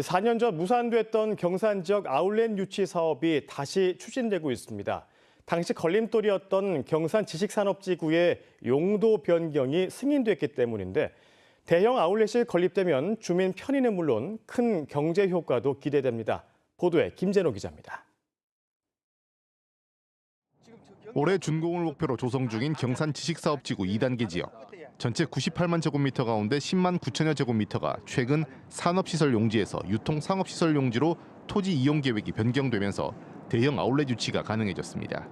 4년 전 무산됐던 경산 지역 아울렛 유치 사업이 다시 추진되고 있습니다. 당시 걸림돌이었던 경산 지식산업지구의 용도 변경이 승인됐기 때문인데 대형 아울렛이 건립되면 주민 편의는 물론 큰 경제 효과도 기대됩니다. 보도에 김재노 기자입니다. 올해 준공을 목표로 조성 중인 경산 지식사업지구 2단계 지역. 전체 98만 제곱미터 가운데 10만 9천여 제곱미터가 최근 산업시설 용지에서 유통 상업시설 용지로 토지 이용 계획이 변경되면서 대형 아울렛 유치가 가능해졌습니다.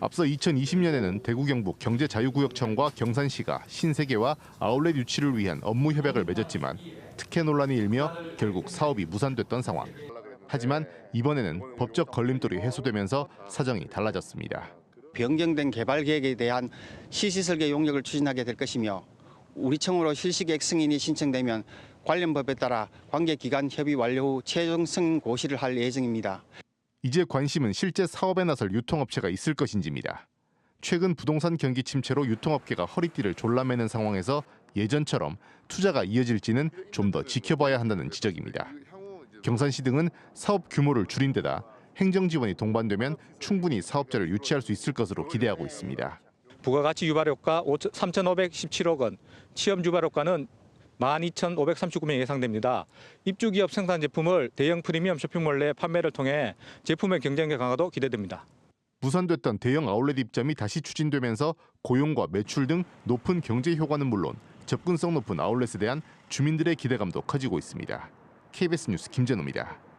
앞서 2020년에는 대구 경북 경제자유구역청과 경산시가 신세계와 아울렛 유치를 위한 업무 협약을 맺었지만 특혜 논란이 일며 결국 사업이 무산됐던 상황. 하지만 이번에는 법적 걸림돌이 해소되면서 사정이 달라졌습니다. 변경된 개발 계획에 대한 시시 설계 용역을 추진하게 될 것이며 우리 청으로 실시계획 승인이 신청되면 관련 법에 따라 관계 기간 협의 완료 후 최종 승인 고시를 할 예정입니다. 이제 관심은 실제 사업에 나설 유통업체가 있을 것인지입니다. 최근 부동산 경기 침체로 유통업계가 허리띠를 졸라매는 상황에서 예전처럼 투자가 이어질지는 좀 더 지켜봐야 한다는 지적입니다. 경산시 등은 사업 규모를 줄인 데다 행정 지원이 동반되면 충분히 사업자를 유치할 수 있을 것으로 기대하고 있습니다. 부가가치 유발 효과 3,517억 원, 취업 유발 효과는 12,539명 예상됩니다. 입주 기업 생산 제품을 대형 프리미엄 쇼핑몰 내 판매를 통해 제품의 경쟁력 강화도 기대됩니다. 무산됐던 대형 아울렛 입점이 다시 추진되면서 고용과 매출 등 높은 경제 효과는 물론 접근성 높은 아울렛에 대한 주민들의 기대감도 커지고 있습니다. KBS 뉴스 김재노입니다.